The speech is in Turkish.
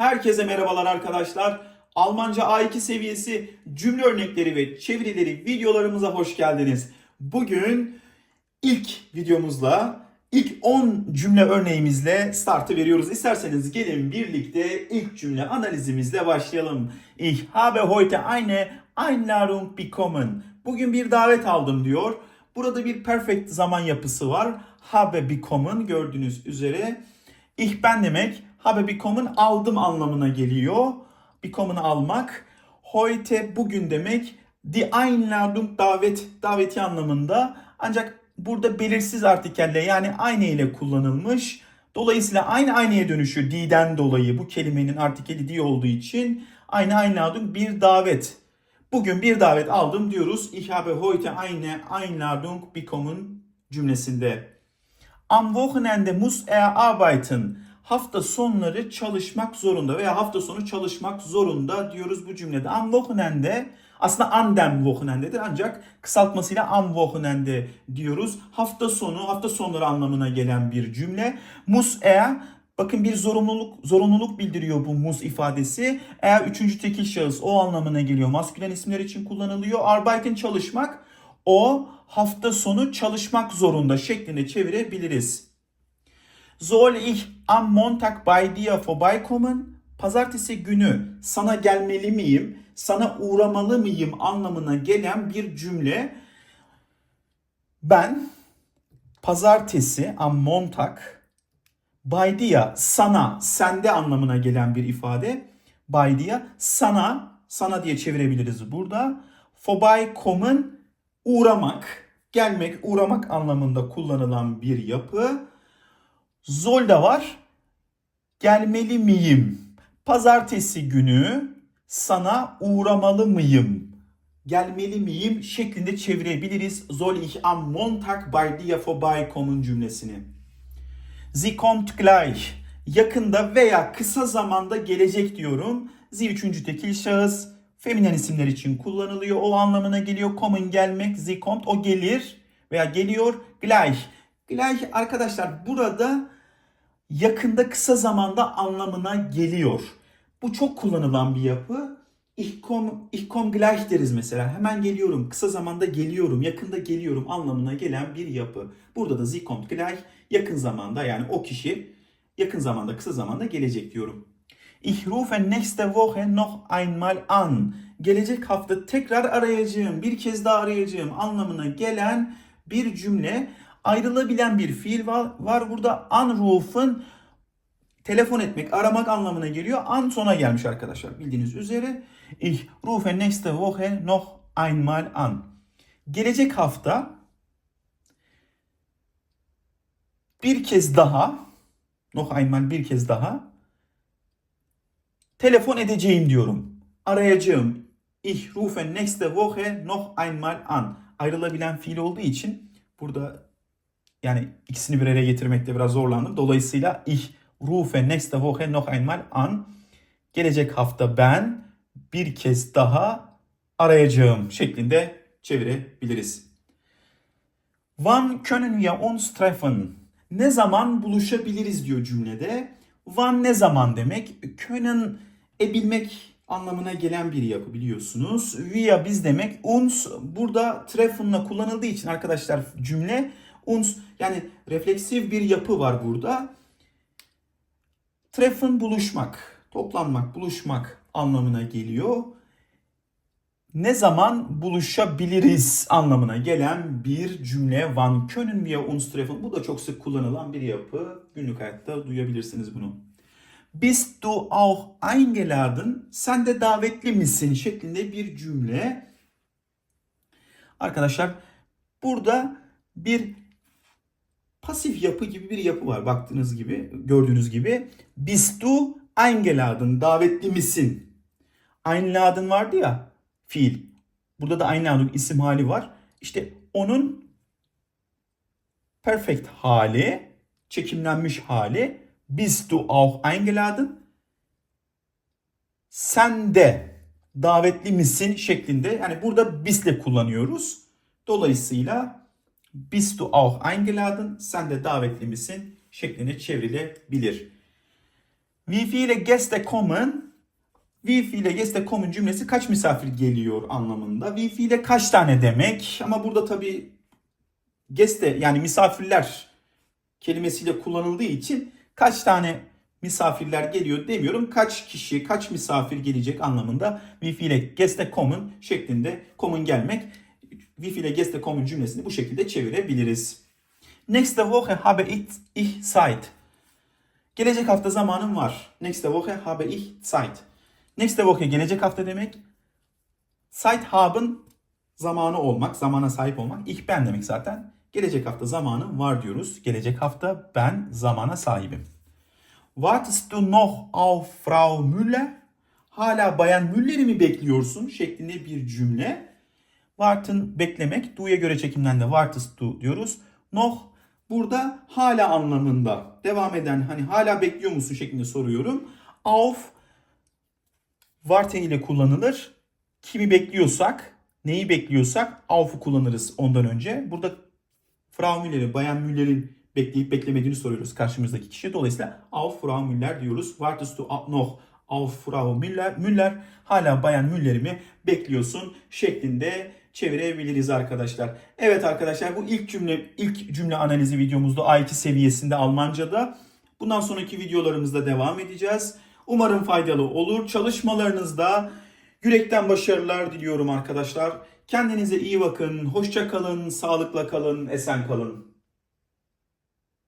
Herkese merhabalar arkadaşlar. Almanca A2 seviyesi cümle örnekleri ve çevirileri videolarımıza hoş geldiniz. Bugün ilk videomuzla, ilk 10 cümle örneğimizle startı veriyoruz. İsterseniz gelin birlikte ilk cümle analizimizle başlayalım. Ich habe heute eine Einladung bekommen. Bugün bir davet aldım diyor. Burada bir perfect zaman yapısı var. Habe bekommen gördüğünüz üzere. Ich ben demek habe bekommen aldım anlamına geliyor. Bekommen almak. Heute bugün demek. Die Einladung davet daveti anlamında. Ancak burada belirsiz artikelle yani aynı ile kullanılmış. Dolayısıyla aynı aynıya dönüşüyor die'den dolayı. Bu kelimenin artikeli die olduğu için aynı Einladung bir davet. Bugün bir davet aldım diyoruz. Ich habe heute eine Einladung bekommen cümlesinde. Am Wochenende muss er arbeiten. Hafta sonları çalışmak zorunda veya hafta sonu çalışmak zorunda diyoruz bu cümlede. Am Wochenende aslında an dem Wochenende'dir ancak kısaltmasıyla am Wochenende diyoruz. Hafta sonu, hafta sonları anlamına gelen bir cümle. Muss er Bakın bir zorunluluk zorunluluk bildiriyor bu mus ifadesi. Eğer üçüncü tekil şahıs o anlamına geliyor. Maskülen isimler için kullanılıyor. Arbeiten çalışmak o hafta sonu çalışmak zorunda şeklinde çevirebiliriz. Soll ich am Montag bei dir vorbeikommen? Pazartesi günü sana gelmeli miyim? Sana uğramalı mıyım anlamına gelen bir cümle. Ben pazartesi am Montag by dia sana sende anlamına gelen bir ifade. By dia sana sana diye çevirebiliriz burada. Vorbeikommen uğramak, gelmek, uğramak anlamında kullanılan bir yapı. Zol da var. Gelmeli miyim? Pazartesi günü sana uğramalı mıyım? Gelmeli miyim şeklinde çevirebiliriz. Soll ich am Montag bei dir vorbeikommen cümlesini. Sie kommt gleich. Yakında veya kısa zamanda gelecek diyorum. Sie üçüncü tekil şahıs. Feminen isimler için kullanılıyor. O anlamına geliyor. Kommen gelmek. Sie kommt o gelir veya geliyor. Gleich. Gleich arkadaşlar burada yakında kısa zamanda anlamına geliyor. Bu çok kullanılan bir yapı. Ich komm, ich gleich deriz mesela. Hemen geliyorum, kısa zamanda geliyorum, yakında geliyorum anlamına gelen bir yapı. Burada da sie kommt gleich yakın zamanda yani o kişi yakın zamanda, kısa zamanda gelecek diyorum. Ich rufe nächste Woche noch einmal an. Gelecek hafta tekrar arayacağım, bir kez daha arayacağım anlamına gelen bir cümle. Ayrılabilen bir fiil var, var burada. Anrufen telefon etmek, aramak anlamına geliyor. An sona gelmiş arkadaşlar bildiğiniz üzere. Ich rufe nächste Woche noch einmal an. Gelecek hafta bir kez daha noch einmal bir kez daha telefon edeceğim diyorum. Arayacağım. Ich rufe nächste Woche noch einmal an. Ayrılabilen fiil olduğu için burada yani ikisini bir araya getirmekte biraz zorlandım. Dolayısıyla ich rufe nächste Woche noch einmal an. Gelecek hafta ben bir kez daha arayacağım şeklinde çevirebiliriz. Wann können wir uns treffen? Ne zaman buluşabiliriz diyor cümlede. Wann ne zaman demek? Können e bilmek anlamına gelen bir yapı biliyorsunuz. Wir biz demek. Uns burada treffen'la kullanıldığı için arkadaşlar cümle uns yani refleksif bir yapı var burada. Treffen buluşmak, toplanmak, buluşmak anlamına geliyor. Ne zaman buluşabiliriz anlamına gelen bir cümle. Wann können wir uns treffen? Bu da çok sık kullanılan bir yapı. Günlük hayatta duyabilirsiniz bunu. Bist du auch eingeladen? Sen de davetli misin? şeklinde bir cümle. Arkadaşlar burada bir pasif yapı gibi bir yapı var baktığınız gibi, gördüğünüz gibi. Bist du eingeladen? Davetli misin? Einladen vardı ya fiil. Burada da einladen isim hali var. İşte onun perfect hali, çekimlenmiş hali. Bist du auch eingeladen? Sen de davetli misin şeklinde. Yani burada bisle kullanıyoruz. Dolayısıyla bist du auch eingeladen? Sen de davetli misin şeklinde çevrilebilir. Wie viele Gäste kommen? Wie viele Gäste kommen cümlesi kaç misafir geliyor anlamında. Wie viele kaç tane demek. Ama burada tabii Gäste yani misafirler kelimesiyle kullanıldığı için kaç tane misafirler geliyor demiyorum. Kaç kişi, kaç misafir gelecek anlamında wie viele Gäste kommen şeklinde kommen gelmek. Wie viele Gäste kommen cümlesini bu şekilde çevirebiliriz. Nächste Woche habe ich, Zeit. Gelecek hafta zamanım var. Nächste Woche habe ich Zeit. Nächste Woche gelecek hafta demek. Zeit haben zamanı olmak, zamana sahip olmak. Ich ben demek zaten. Gelecek hafta zamanım var diyoruz. Gelecek hafta ben zamana sahibim. Wartest du noch auf Frau Müller? Hala Bayan Müller'i mi bekliyorsun? şeklinde bir cümle. Warten beklemek. Du'ya göre çekimden de wartest du diyoruz. Noch burada hala anlamında. Devam eden hani hala bekliyor musun şeklinde soruyorum. Auf warten ile kullanılır. Kimi bekliyorsak, neyi bekliyorsak auf'u kullanırız ondan önce. Burada Frau Müller'i, Bayan Müller'in bekleyip beklemediğini soruyoruz karşımızdaki kişiye. Dolayısıyla auf Frau Müller diyoruz. Wartest du noch auf Frau Müller? Müller hala Bayan Müller'i mi bekliyorsun şeklinde çevirebiliriz arkadaşlar. Evet arkadaşlar bu ilk cümle ilk cümle analizi videomuzda A2 seviyesinde Almanca'da. Bundan sonraki videolarımızda devam edeceğiz. Umarım faydalı olur. Çalışmalarınızda yürekten başarılar diliyorum arkadaşlar. Kendinize iyi bakın. Hoşça kalın, sağlıkla kalın, esen kalın.